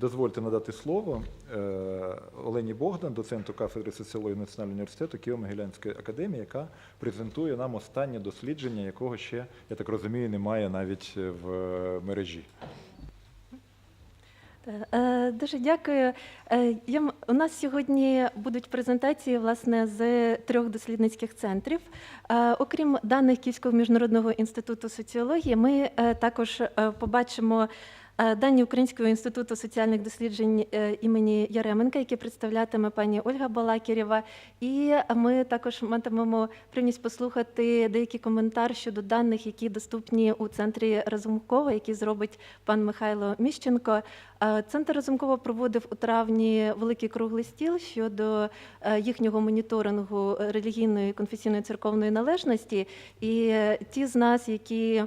Дозвольте надати слово е, Олені Богдан, доценту кафедри соціології Національного університету Києво-Могилянської академії, яка презентує нам останнє дослідження, якого ще, я так розумію, немає навіть в е, мережі. Е, Дуже дякую. У нас сьогодні будуть презентації власне з трьох дослідницьких центрів. Окрім даних Київського міжнародного інституту соціології, ми також побачимо. Е, Дані Українського інституту соціальних досліджень е, імені Яременка, які представлятиме пані Ольга Балакірєва. І ми також матимемо приємність послухати деякий коментар щодо даних, які доступні у центрі Разумкова, які зробить пан Михайло Міщенко. Е, Центр Разумкова проводив у травні великий круглий стіл щодо їхнього моніторингу релігійної конфесійної церковної належності. І ті з нас, які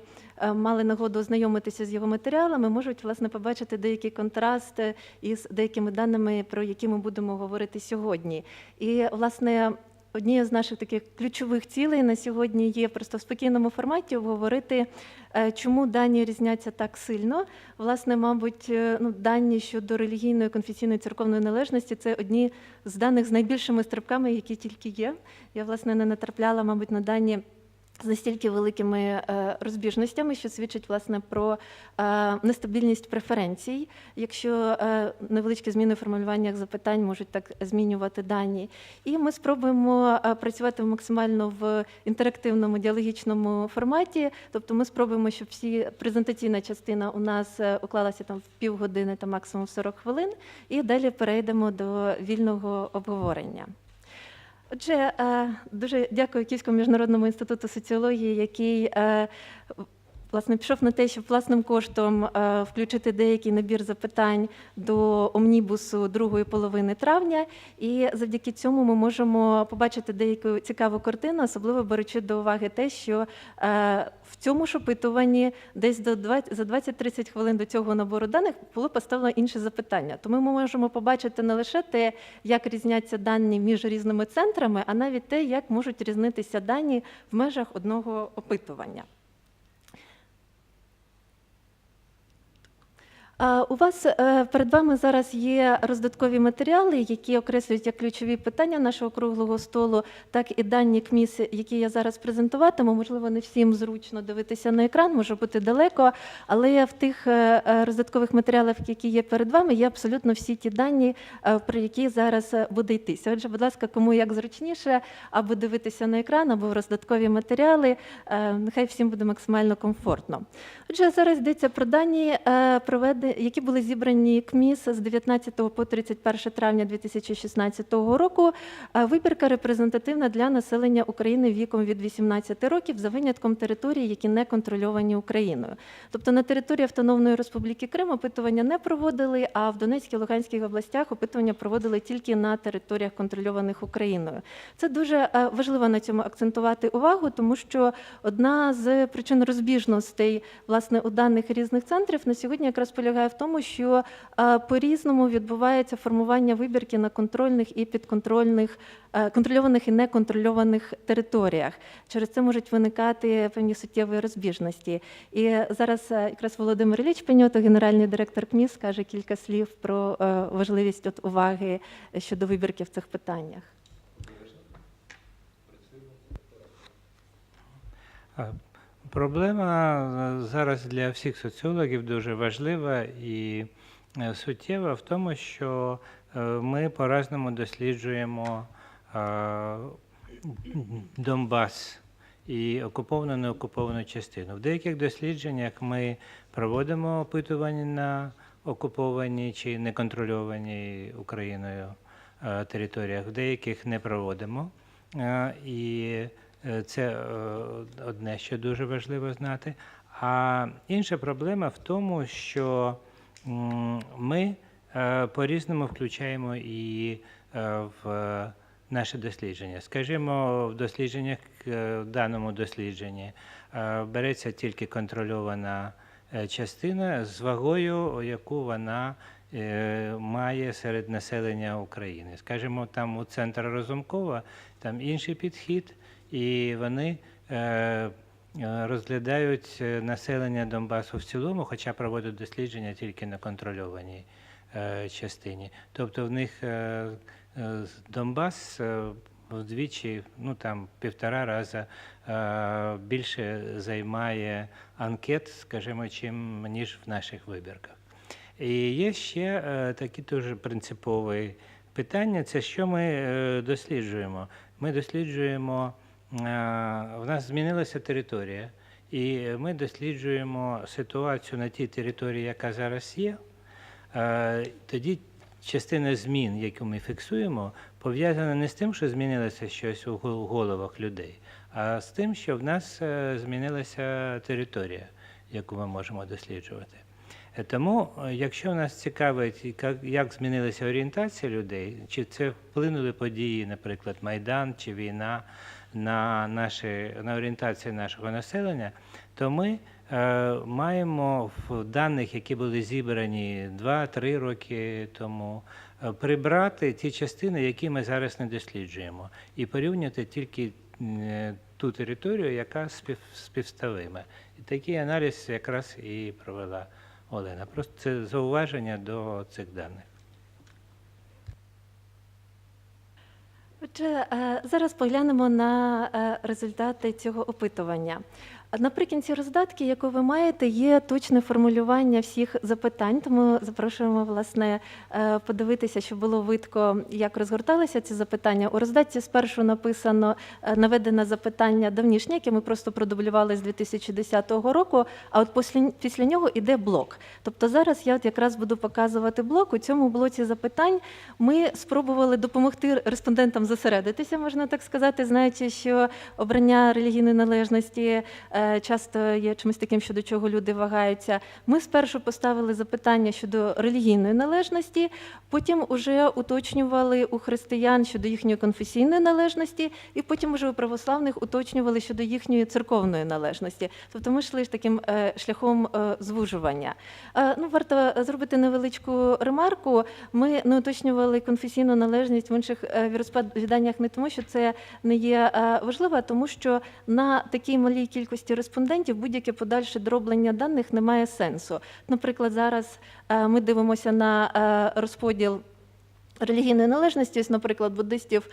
мали нагоду ознайомитися з його матеріалами, можуть власне побачити деякий контраст е, із деякими даними, про які ми будемо говорити сьогодні. І власне. Однією з наших таких ключових цілей на сьогодні є просто в спокійному форматі обговорити, е, чому дані різняться так сильно. Власне, мабуть, е, ну, дані щодо релігійної конфесійної церковної належності це одні з даних з найбільшими стрибками, які тільки є. Я власне не натрапляла, мабуть, на дані. З настільки великими е, розбіжностями, що свідчить власне про е, нестабільність преференцій, якщо е, невеличкі зміни в формулюваннях запитань можуть так змінювати дані. І ми спробуємо працювати максимально в інтерактивному діалогічному форматі. Тобто, ми спробуємо, щоб всі презентаційна частина у нас уклалася там в півгодини та максимум 40 хвилин, і далі перейдемо до вільного обговорення. Отже, е, дуже дякую Київському міжнародному інституту соціології, який е, власне пішов на те, щоб власним коштом е, включити деякий набір запитань до омнібусу другої половини травня. І завдяки цьому ми можемо побачити деяку цікаву картину, особливо беручи до уваги те, що е, в цьому ж опитуванні десь до 20, за 20-30 хвилин до цього набору даних було поставлено інше запитання. Тому ми можемо побачити не лише те, як різняться дані між різними центрами, а навіть те, як можуть різнитися дані в межах одного опитування. У вас е, перед вами зараз є роздаткові матеріали, які окреслюють як ключові питання нашого круглого столу, так і дані КМІС, які я зараз презентуватиму. Можливо, не всім зручно дивитися на екран, може бути далеко, але в тих е, е, роздаткових матеріалах, які є перед вами, є абсолютно всі ті дані, про які зараз буде йтися. Отже, будь ласка, кому як зручніше, або дивитися на екран, або в роздаткові матеріали. Нехай всім буде максимально комфортно. Отже, зараз йдеться про дані, е, проведе- які були зібрані КМІС з 19 по 31 травня 2016 року. Е, Вибірка репрезентативна для населення України віком від 18 років за винятком територій, які не контрольовані Україною. Тобто на території Автономної Республіки Крим опитування не проводили, а в Донецькій Луганській областях опитування проводили тільки на територіях контрольованих Україною. Це дуже е, важливо на цьому акцентувати увагу, тому що одна з причин розбіжностей власне у даних різних центрів на сьогодні якраз полягає в тому, що е, по-різному відбувається формування вибірки на контрольних і підконтрольних е, контрольованих і неконтрольованих територіях. Через це можуть виникати певні суттєві розбіжності. І зараз е, якраз Володимир Ілліч Пеньото, генеральний директор КМІС, скаже кілька слів про важливість от уваги щодо вибірки в цих питаннях. Проблема е, зараз для всіх соціологів дуже важлива і е, суттєва в тому, що е, ми по-разному досліджуємо Донбас і окуповану неокуповану частину. В деяких дослідженнях ми проводимо опитування на окупованій чи неконтрольованій Україною територіях, в деяких не проводимо. І це е, одне, що дуже важливо знати. А інша проблема в тому, що ми е, по-різному включаємо і е, в наше дослідження. Скажімо, в дослідженнях, е, в даному дослідженні е, береться тільки контрольована е, частина з вагою, яку вона е, має серед населення України. Скажімо, там у центр Розумкова там інший підхід, і вони е, е, розглядають е, населення Донбасу в цілому, хоча проводять дослідження тільки на контрольованій частині. Тобто в них Донбас вдвічі, ну там півтора рази більше займає анкет, скажімо, чим ніж в наших вибірках. І є ще такі дуже принципові питання. Це що ми досліджуємо? Ми досліджуємо, в нас змінилася територія, і ми досліджуємо ситуацію на тій території, яка зараз є. Е, Тоді частина змін, яку ми фіксуємо, пов'язана не з тим, що змінилося щось у головах людей, а з тим, що в нас е, змінилася територія, яку ми можемо досліджувати. Е, Тому, е, якщо нас цікавить, як змінилася орієнтація людей, чи це вплинули події, наприклад, Майдан чи війна на, наші, на орієнтацію нашого населення, то ми е, маємо в даних, які були зібрані 2-3 роки тому, е, прибрати ті частини, які ми зараз не досліджуємо, і порівняти тільки ту територію, яка спів, співставима. І такий аналіз якраз і провела Олена. Просто це зауваження до цих даних. Отже, е, зараз поглянемо на е, результати цього опитування. Наприкінці роздатки, яку ви маєте, є точне формулювання всіх запитань, тому запрошуємо власне е, подивитися, щоб було видко, як розгорталися ці запитання. У роздатці спершу написано е, наведене запитання давнішнє, яке ми просто продублювали з 2010 року. А от після, після нього йде блок. Тобто зараз я от якраз буду показувати блок. У цьому блоці запитань ми спробували допомогти респондентам зосередитися, можна так сказати, знаючи, що обрання релігійної належності е, часто є чимось таким, щодо чого люди вагаються. Ми спершу поставили запитання щодо релігійної належності, потім уже уточнювали у християн щодо їхньої конфесійної належності, і потім уже у православних уточнювали щодо їхньої церковної належності. Тобто ми йшли таким е, шляхом е, звужування. Е, Ну, варто зробити невеличку ремарку. Ми не уточнювали конфесійну належність в інших е, віросповіданнях не тому, що це не є е, важливо, а тому що на такій малій кількості респондентів будь-яке подальше дроблення даних не має сенсу. Наприклад, зараз е, ми дивимося на е, розподіл релігійної належності, наприклад, буддистів.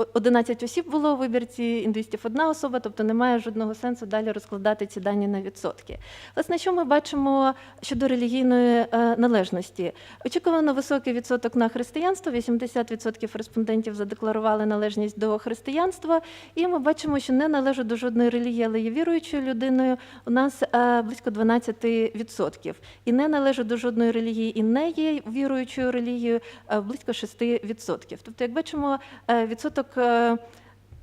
Е, 11 осіб було у вибірці, індуїстів одна особа, тобто немає жодного сенсу далі розкладати ці дані на відсотки. Власне, що ми бачимо щодо релігійної е, належності? Очікувано високий відсоток на християнство. 80% респондентів задекларували належність до християнства. І ми бачимо, що не належу до жодної релігії, але є віруючою людиною. У нас е, близько 12%. І не належу до жодної релігії, і не є віруючою релігією е, близько 6%. Тобто, як бачимо, е, відсоток. е,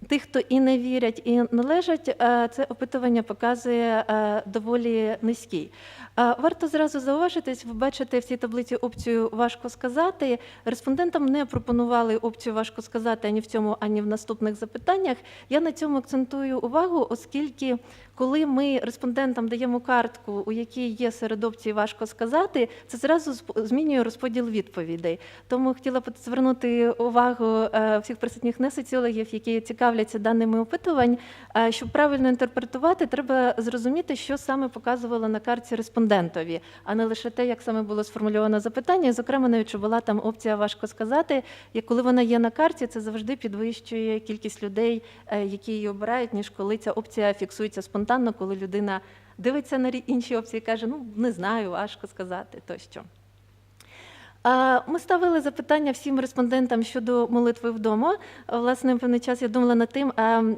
Тих, хто і не вірять, і належать, е, це опитування показує е, доволі низький. Варто зразу зауважитись, ви бачите в цій таблиці опцію важко сказати. Респондентам не пропонували опцію важко сказати ані в цьому, ані в наступних запитаннях. Я на цьому акцентую увагу, оскільки коли ми респондентам даємо картку, у якій є серед опцій важко сказати, це зразу змінює розподіл відповідей. Тому хотіла б звернути увагу е, всіх присутніх не соціологів, які цікавляться даними опитувань. е, Щоб правильно інтерпретувати, треба зрозуміти, що саме показувало на карті респондентові, а не лише те, як саме було сформульовано запитання. Зокрема, навіть що була там опція важко сказати. І коли вона є на карті, це завжди підвищує кількість людей, е, які її обирають, ніж коли ця опція фіксується спонтанно, коли людина дивиться на інші опції і каже: ну не знаю, важко сказати тощо. Ми ставили запитання всім респондентам щодо молитви вдома. Власне, певний час я думала над тим,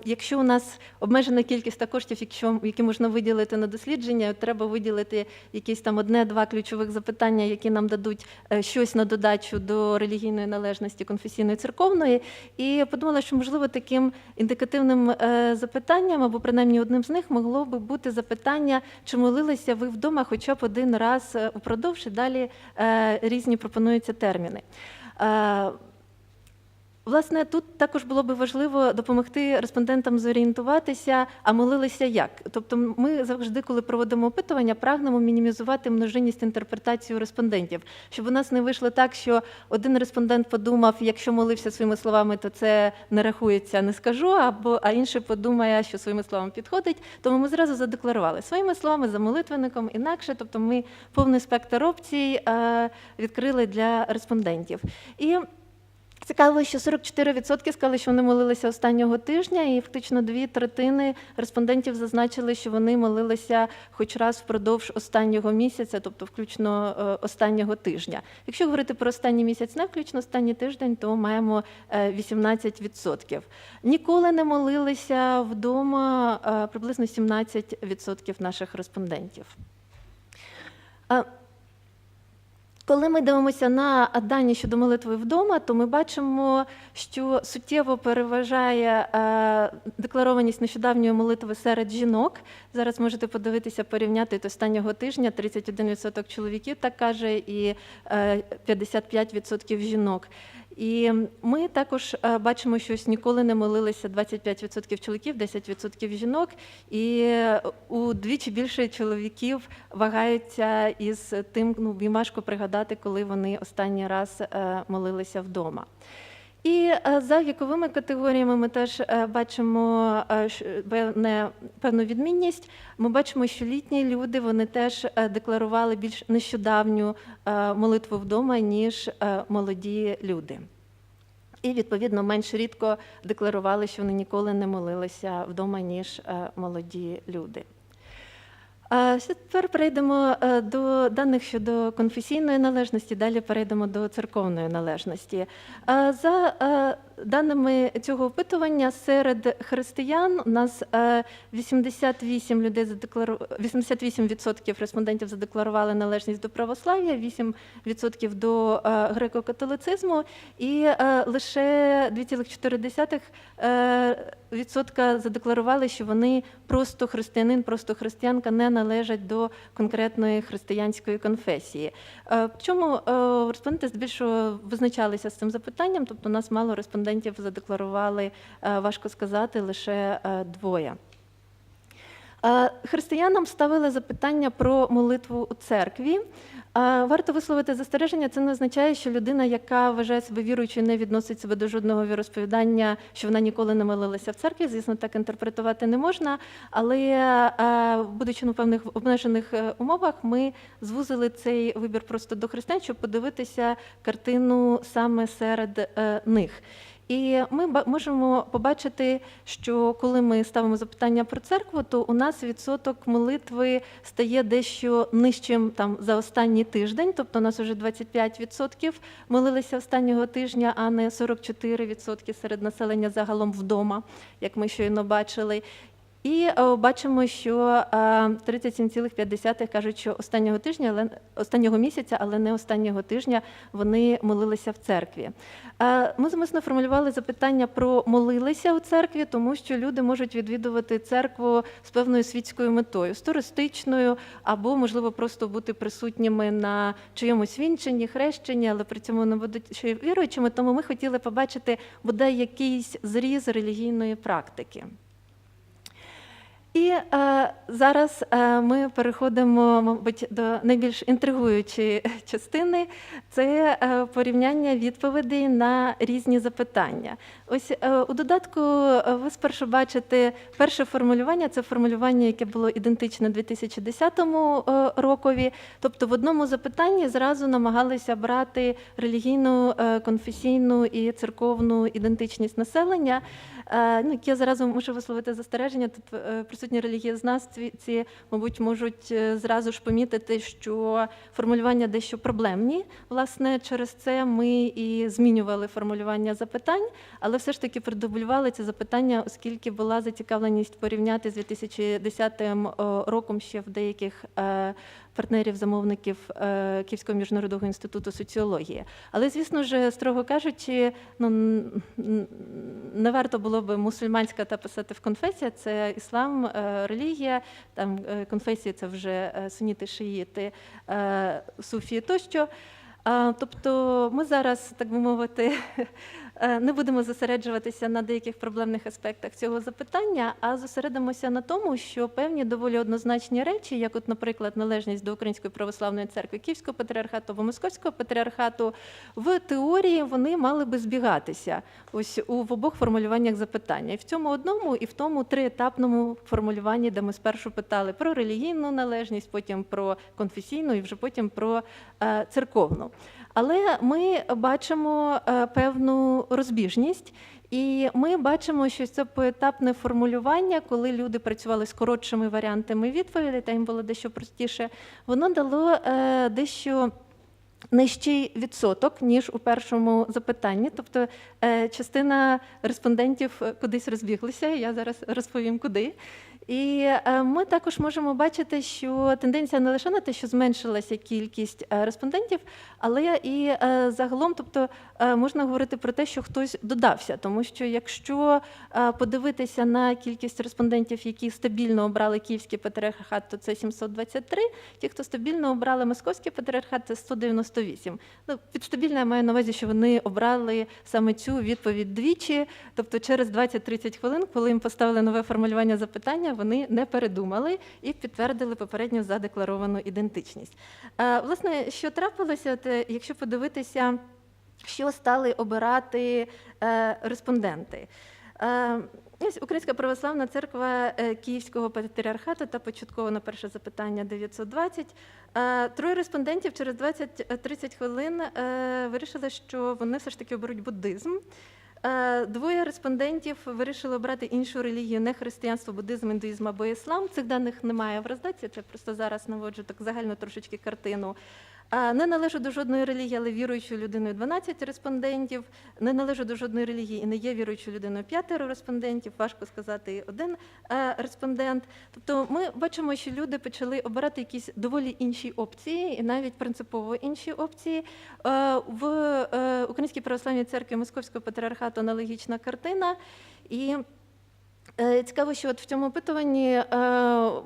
якщо у нас обмежена кількість та коштів, якщо, які можна виділити на дослідження, треба виділити якісь там одне-два ключових запитання, які нам дадуть е, щось на додачу до релігійної належності конфесійної церковної. І я подумала, що можливо таким індикативним е, запитанням, або принаймні одним з них могло би бути запитання, чи молилися ви вдома хоча б один раз е, упродовж і далі різні пропонуються терміни. Власне, тут також було би важливо допомогти респондентам зорієнтуватися, а молилися як. Тобто, ми завжди, коли проводимо опитування, прагнемо мінімізувати множинність інтерпретацій у респондентів, щоб у нас не вийшло так, що один респондент подумав, якщо молився своїми словами, то це не рахується, не скажу, або а інший подумає, що своїми словами підходить. Тому ми зразу задекларували своїми словами за молитвенником, інакше, тобто ми повний спектр опцій е, відкрили для респондентів. І Цікаво, що 44% сказали, що вони молилися останнього тижня, і фактично дві третини респондентів зазначили, що вони молилися хоч раз впродовж останнього місяця, тобто включно е, останнього тижня. Якщо говорити про останній місяць, не включно останній тиждень, то маємо е, 18%. Ніколи не молилися вдома е, приблизно 17% наших респондентів. Е, коли ми дивимося на дані щодо молитви вдома, то ми бачимо, що суттєво переважає е, декларованість нещодавньої молитви серед жінок. Зараз можете подивитися, порівняти до останнього тижня 31% чоловіків, так каже, і е, 55% жінок. І ми також е, бачимо, що ніколи не молилися 25% чоловіків, 10% жінок, і е, удвічі більше чоловіків вагаються із тим, ну важко пригадати, коли вони останній раз е, молилися вдома. І е, за віковими категоріями ми теж е, бачимо е, певну відмінність. Ми бачимо, що літні люди вони теж декларували більш нещодавню молитву вдома, ніж молоді люди. І відповідно менш рідко декларували, що вони ніколи не молилися вдома, ніж молоді люди. Тепер перейдемо е, до даних щодо конфесійної належності, далі перейдемо до церковної належності. За е, даними цього опитування, серед християн у нас е, 88 людей задеклару... 88% респондентів задекларували належність до православ'я, 8% до е, греко-католицизму, і е, лише 2,4% е, задекларували, що вони просто християнин, просто християнка не належать до конкретної християнської конфесії. Е, чому е, респонденти здебільшого визначалися з цим запитанням? Тобто, у нас мало респондентів задекларували, е, важко сказати, лише е, двоє. Е, Християнам ставили запитання про молитву у церкві. Варто висловити застереження. Це не означає, що людина, яка вважає себе віруючою, не відносить себе до жодного віросповідання, що вона ніколи не молилася в церкві. Звісно, так інтерпретувати не можна. Але, будучи на певних обмежених умовах, ми звузили цей вибір просто до християн, щоб подивитися картину саме серед них. І ми можемо побачити, що коли ми ставимо запитання про церкву, то у нас відсоток молитви стає дещо нижчим там за останній тиждень, тобто у нас вже 25% молилися останнього тижня, а не 44% серед населення загалом вдома, як ми щойно бачили. І е, бачимо, що е, 37,5 кажуть, що останнього тижня, але останнього місяця, але не останнього тижня вони молилися в церкві. Е, Ми зумисно формулювали запитання про молилися у церкві, тому що люди можуть відвідувати церкву з певною світською метою, з туристичною, або можливо просто бути присутніми на чиємусь вінченні, хрещенні, але при цьому не будуть ще віруючими. Тому ми хотіли побачити бодай якийсь зріз релігійної практики. І е, зараз е, ми переходимо, мабуть, до найбільш інтригуючої частини це е, порівняння відповідей на різні запитання. Ось е, у додатку е, ви спершу бачите перше формулювання це формулювання, яке було ідентичне 2010 е, рокові. Тобто, в одному запитанні зразу намагалися брати релігійну, е, конфесійну і церковну ідентичність населення. Е, Ну, я зразу можу висловити застереження. Тут е, присутні релігієзнавці, мабуть, можуть е, зразу ж помітити, що формулювання дещо проблемні. Власне, через це ми і змінювали формулювання запитань, але все ж таки продублювали ці запитання, оскільки була зацікавленість порівняти з 2010 роком ще в деяких е, партнерів, замовників е, Київського міжнародного інституту соціології. Але, звісно ж, строго кажучи, ну не варто було би мусульманська та писати в конфесія, це іслам, е, релігія, там е, конфесії це вже суніти, шиїти, суфії тощо. Тобто ми зараз, так би мовити, не будемо зосереджуватися на деяких проблемних аспектах цього запитання, а зосередимося на тому, що певні доволі однозначні речі, як, от, наприклад, належність до Української православної церкви Київського патріархату або Московського патріархату, в теорії вони мали би збігатися ось у в обох формулюваннях запитання. І в цьому одному, і в тому триетапному формулюванні, де ми спершу питали про релігійну належність, потім про конфесійну і вже потім про е, церковну. Але ми бачимо е, певну розбіжність. І ми бачимо, що це поетапне формулювання, коли люди працювали з коротшими варіантами відповідей, та їм було дещо простіше, воно дало е, дещо нижчий відсоток, ніж у першому запитанні. Тобто е, частина респондентів кудись розбіглися, я зараз розповім куди. І е, ми також можемо бачити, що тенденція не лише на те, що зменшилася кількість е, респондентів, але і е, загалом, тобто можна говорити про те, що хтось додався, тому що якщо подивитися на кількість респондентів, які стабільно обрали Київський патріархат, то це 723. Ті, хто стабільно обрали Московський патріархат, це 198. Ну, під стабільно я маю на увазі, що вони обрали саме цю відповідь двічі, тобто через 20-30 хвилин, коли їм поставили нове формулювання запитання, вони не передумали і підтвердили попередньо задекларовану ідентичність. Е, Власне, що трапилося, от, е, якщо подивитися, що стали обирати е, респонденти. Е, Ось Українська православна церква Київського патріархату та початково на перше запитання 920. Е, Троє респондентів через 20-30 хвилин вирішили, що вони все ж таки оберуть буддизм. Е, Двоє респондентів вирішили обрати іншу релігію, не християнство, буддизм, індуїзм або іслам. Цих даних немає в роздатці, це просто зараз наводжу так загально трошечки картину. Не належу до жодної релігії, але віруючою людиною 12 респондентів. Не належу до жодної релігії і не є віруючою людиною 5 респондентів. Важко сказати один е, респондент. Тобто ми бачимо, що люди почали обирати якісь доволі інші опції, і навіть принципово інші опції. Е, В е, Українській православній церкві Московського патріархату аналогічна картина. І Цікаво, що от в цьому опитуванні е,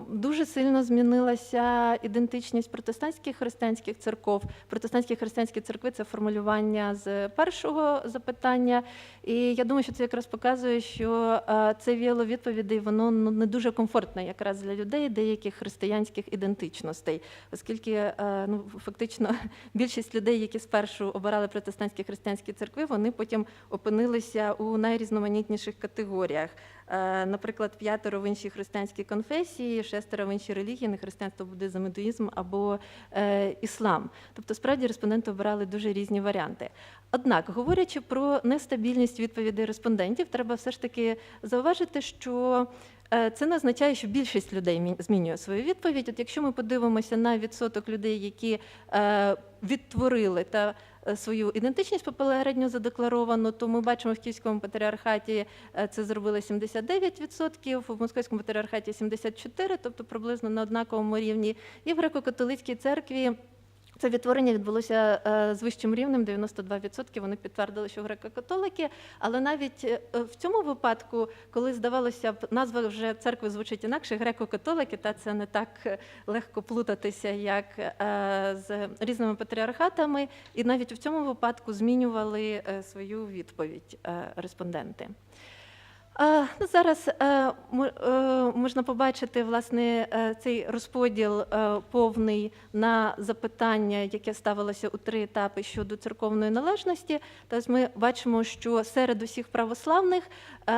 дуже сильно змінилася ідентичність протестантських християнських церков. Протестантські християнські церкви це формулювання з першого запитання. І я думаю, що це якраз показує, що е, це віяло відповідей, воно ну, не дуже комфортне якраз для людей деяких християнських ідентичностей, оскільки е, ну, фактично більшість людей, які спершу обирали протестантські християнські церкви, вони потім опинилися у найрізноманітніших категоріях. Е, Наприклад, п'ятеро в іншій християнській конфесії, шестеро в іншій релігії, не християнство, буддизм, індуїзм або е, іслам. Тобто, справді респонденти обирали дуже різні варіанти. Однак, говорячи про нестабільність відповідей респондентів, треба все ж таки зауважити, що е, це не означає, що більшість людей змінює свою відповідь. От якщо ми подивимося на відсоток людей, які відтворили та свою ідентичність попередньо задекларовану, то ми бачимо в Київському патріархаті е, це зробили 79%, в Московському патріархаті 74%, тобто приблизно на однаковому рівні. І в греко-католицькій церкві це відтворення відбулося е, з вищим рівнем 92%. Вони підтвердили, що греко-католики. Але навіть е, в цьому випадку, коли здавалося б, назва вже церкви звучить інакше, греко-католики, та це не так легко плутатися, як е, з різними патріархатами, і навіть в цьому випадку змінювали свою відповідь респонденти. Ну, Зараз е, е, можна побачити власне е, цей розподіл повний на запитання, яке ставилося у три етапи щодо церковної належності. Тобто ми бачимо, що серед усіх православних е,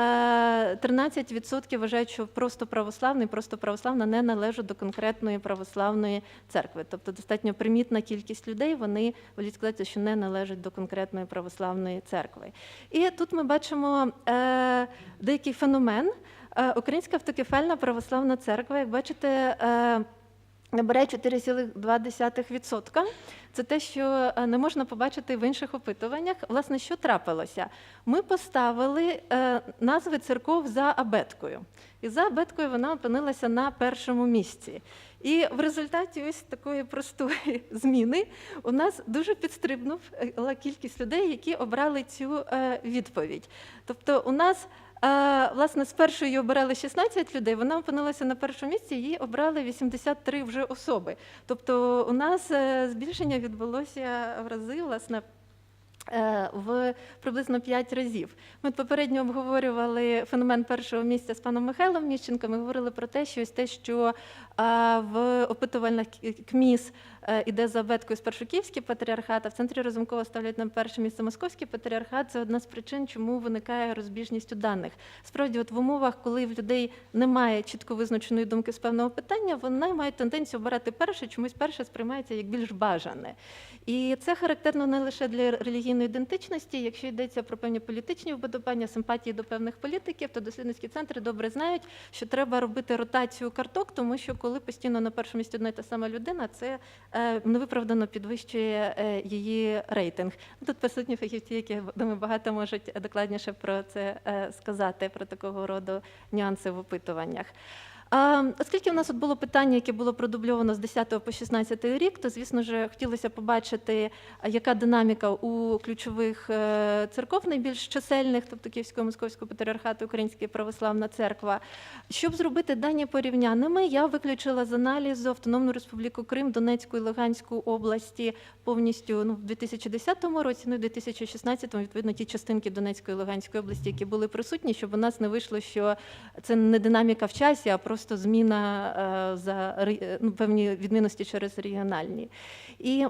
13% вважають, що просто православний, просто православна не належать до конкретної православної церкви. Тобто достатньо примітна кількість людей, вони волять сказати, що не належать до конкретної православної церкви. І тут ми бачимо деякий феномен. Е, Українська автокефальна православна церква, як бачите, е, набирає 4,2%. Це те, що е, не можна побачити в інших опитуваннях. Власне, що трапилося? Ми поставили назви церков за абеткою. І за абеткою вона опинилася на першому місці. І в результаті ось такої простої зміни у нас дуже підстрибнула кількість людей, які обрали цю відповідь. Тобто, у нас власне спершу її обирали 16 людей, вона опинилася на першому місці, її обрали 83 вже особи. Тобто, у нас е, збільшення відбулося в рази, власне. Е, В приблизно 5 разів. Ми попередньо обговорювали феномен першого місця з паном Михайлом Міщенком. Ми говорили про те, що ось те, що в опитувальних КМІС е, іде за абеткою спершу Київський патріархат, а в центрі Разумкова ставлять на перше місце Московський патріархат. Це одна з причин, чому виникає розбіжність у даних. Справді, от в умовах, коли в людей немає чітко визначеної думки з певного питання, вони мають тенденцію обирати перше, чомусь перше сприймається як більш бажане. І це характерно не лише для релігійної ідентичності. Якщо йдеться про певні політичні вподобання, симпатії до певних політиків, то дослідницькі центри добре знають, що треба робити ротацію карток, тому що коли постійно на першому місці одна й та сама людина, це е, невиправдано підвищує е, її рейтинг. Тут присутні фахівці, які думаю, багато можуть докладніше про це е, сказати, про такого роду нюанси в опитуваннях. Оскільки в нас от було питання, яке було продубльовано з 10 по 16 рік, то звісно ж хотілося побачити, яка динаміка у ключових е, церков найбільш чисельних, тобто Київського московського патріархату, Українська православна церква. Щоб зробити дані порівняними, я виключила з аналізу Автономну Республіку Крим, Донецьку і Луганську області повністю ну, в 2010 році, ну і в 2016 відповідно ті частинки Донецької і Луганської області, які були присутні, щоб у нас не вийшло, що це не динаміка в часі, а просто зміна е, за е, ну, певні відмінності через регіональні. І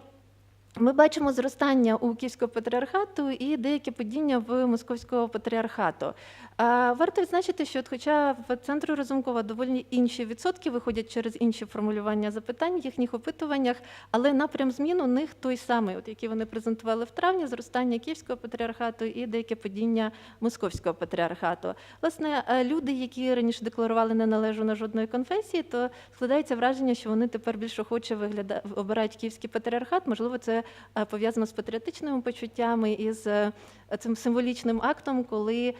ми бачимо зростання у Київського патріархату і деяке падіння в Московського патріархату. Варто відзначити, що от хоча в центру Разумкова доволі інші відсотки виходять через інші формулювання запитань в їхніх опитуваннях, але напрям змін у них той самий, от який вони презентували в травні, зростання Київського патріархату і деяке падіння Московського патріархату. Власне, е, люди, які раніше декларували не належу на жодної конфесії, то складається враження, що вони тепер більш охоче вигляда... обирають Київський патріархат. Можливо, це е, пов'язано з патріотичними почуттями і з е, цим символічним актом, коли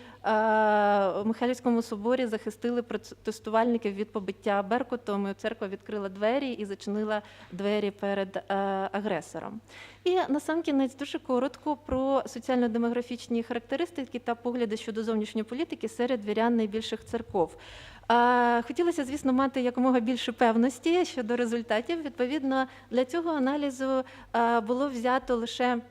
в Михайлівському соборі захистили протестувальників від побиття Беркутом. і Церква відкрила двері і зачинила двері перед е, агресором. І насамкінець дуже коротко про соціально-демографічні характеристики та погляди щодо зовнішньої політики серед вірян найбільших церков. Хотілося, звісно, мати якомога більше певності щодо результатів. Відповідно, для цього аналізу було взято лише.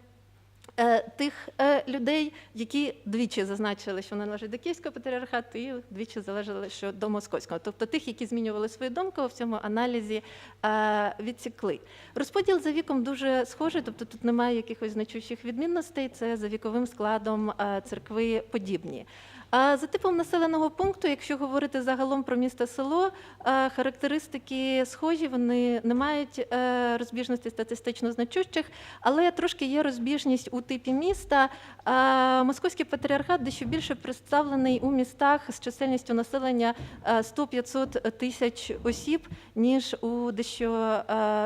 Е, Тих е, людей, які двічі зазначили, що вони належать до Київського патріархату, і двічі залежали, що до московського, тобто тих, які змінювали свою думку, в цьому аналізі е, відсікли. Розподіл за віком дуже схожий, тобто тут немає якихось значущих відмінностей. Це за віковим складом церкви подібні. За типом населеного пункту, якщо говорити загалом про місто село, е, характеристики схожі, вони не мають е, розбіжності статистично значущих, але трошки є розбіжність у типі міста. Е, Московський патріархат дещо більше представлений у містах з чисельністю населення е, 100-500 тисяч осіб, ніж у дещо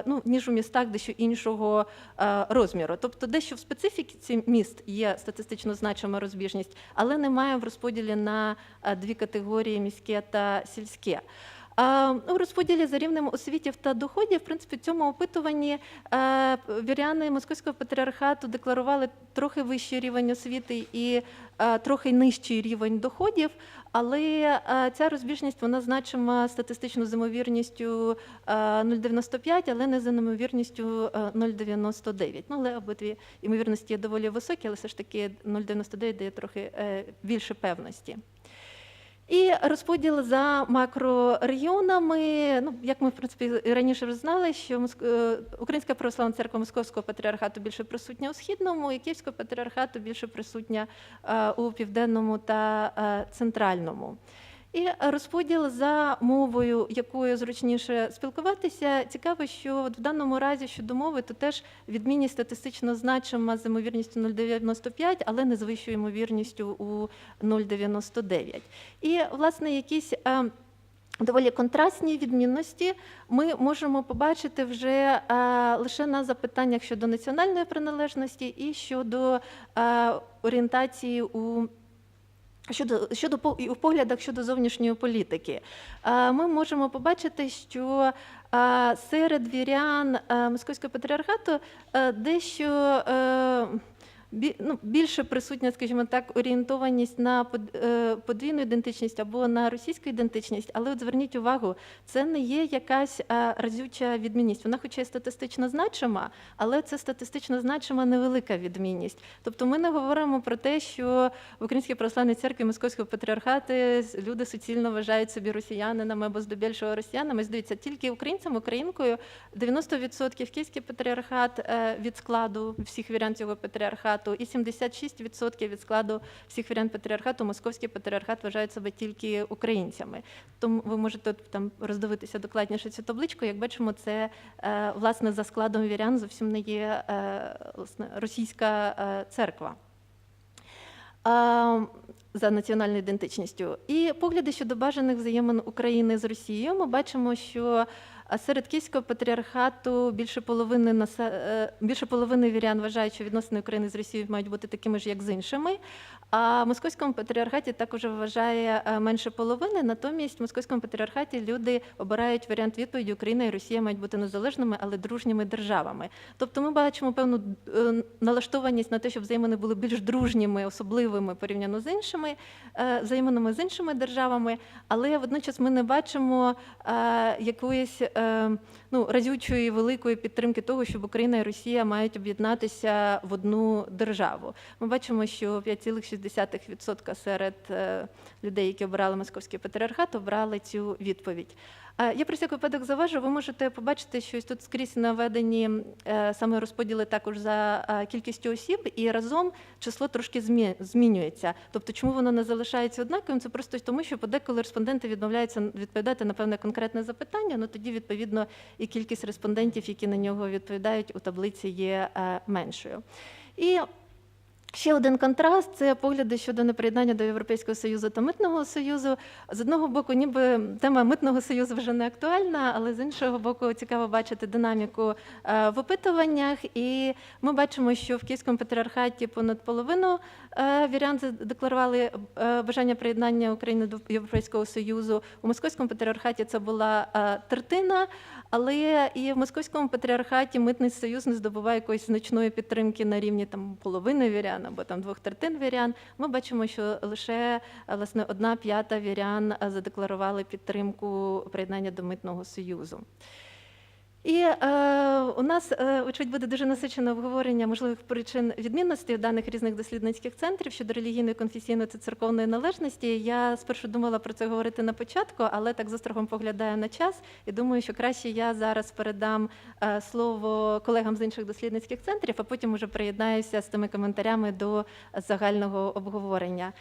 ну ніж у містах дещо іншого розміру. Тобто, дещо в специфіці міст є статистично значима розбіжність, але немає в розподілі на е, дві категорії міське та сільське. У розподілі за рівнем освітів та доходів, в принципі, в цьому опитуванні е, віряни Московського патріархату декларували трохи вищий рівень освіти і е, трохи нижчий рівень доходів, але е, ця розбіжність вона значима статистично з ймовірністю е, 0,95, але не за ймовірністю е, 0,99. Ну, але обидві ймовірності є доволі високі, але все ж таки 0,99 дає трохи е, більше певності. І розподіл за макрорегіонами. Ну, як ми в принципі раніше вже знали, що е, Українська православна церква Московського патріархату більше присутня у східному, і Київського патріархату більше присутня е, у південному та е, центральному. І розподіл за мовою, якою зручніше спілкуватися. Цікаво, що в даному разі щодо мови, то теж відмінність статистично значима з ймовірністю 0,95, але не з вищою ймовірністю у 0,99. І, власне, якісь. е, Доволі контрастні відмінності ми можемо побачити вже е, лише на запитаннях щодо національної приналежності і щодо е, орієнтації у Щодо щодо і у поглядах щодо зовнішньої політики, Е, ми можемо побачити, що е, серед вірян е, Московського патріархату дещо ну, більше присутня, скажімо так, орієнтованість на е, подвійну ідентичність або на російську ідентичність. Але от зверніть увагу, це не є якась разюча відмінність. Вона, хоча й статистично значима, але це статистично значима невелика відмінність. Тобто ми не говоримо про те, що в Українській православній церкві Московського патріархати люди суцільно вважають собі росіянинами або здебільшого росіянами. Здивіться, тільки українцям, українкою 90% Київський патріархат е, від складу всіх вірян цього патріархату, і 76% від складу всіх вірян патріархату Московський патріархат вважають себе тільки українцями. Тому ви можете там роздивитися докладніше цю табличку. Як бачимо, це е, власне за складом вірян зовсім не є е, власне, російська е, церква. За національною ідентичністю. І погляди щодо бажаних взаємин України з Росією. Ми бачимо, що а, серед Київського патріархату більше половини насе- е, більше половини вірян вважають, що відносини України з Росією мають бути такими ж, як з іншими. А в Московському патріархаті також вважає е, менше половини. Натомість в Московському патріархаті люди обирають варіант відповіді Україна і Росія мають бути незалежними, але дружніми державами. Тобто ми бачимо певну е, налаштованість на те, щоб взаємини були більш дружніми, особливими порівняно з іншими взаєминами з іншими державами, але водночас ми не бачимо якоїсь ну, разючої великої підтримки того, щоб Україна і Росія мають об'єднатися в одну державу. Ми бачимо, що 5,6% серед е, людей, які обирали московський патріархат, обрали цю відповідь. Е, Я про всяк випадок заважу. Ви можете побачити, що тут скрізь наведені е, саме розподіли також за е, кількістю осіб, і разом число трошки змінюється. Тобто, чому воно не залишається однаковим? Це просто тому, що подеколи респонденти відмовляються відповідати на певне конкретне запитання. Ну тоді відповідно і кількість респондентів, які на нього відповідають у таблиці, є меншою. І Ще один контраст це погляди щодо неприєднання до Європейського Союзу та Митного Союзу. З одного боку, ніби тема Митного Союзу вже не актуальна, але з іншого боку, цікаво бачити динаміку е, в опитуваннях. І ми бачимо, що в Київському патріархаті понад половину е, вірян задекларували е, бажання приєднання України до Європейського Союзу. У Московському патріархаті це була третина. Але і в Московському патріархаті митний союз не здобуває якоїсь значної підтримки на рівні там половини вірян або там двох третин вірян. Ми бачимо, що лише е, власне одна п'ята вірян е, задекларували підтримку приєднання до митного союзу. І е, у нас, е, очевидь, буде дуже насичене обговорення можливих причин відмінностей в даних різних дослідницьких центрів щодо релігійної, конфесійної та церковної належності. Я спершу думала про це говорити на початку, але так з острогом поглядаю на час і думаю, що краще я зараз передам е, слово колегам з інших дослідницьких центрів, а потім уже приєднаюся з тими коментарями до загального обговорення.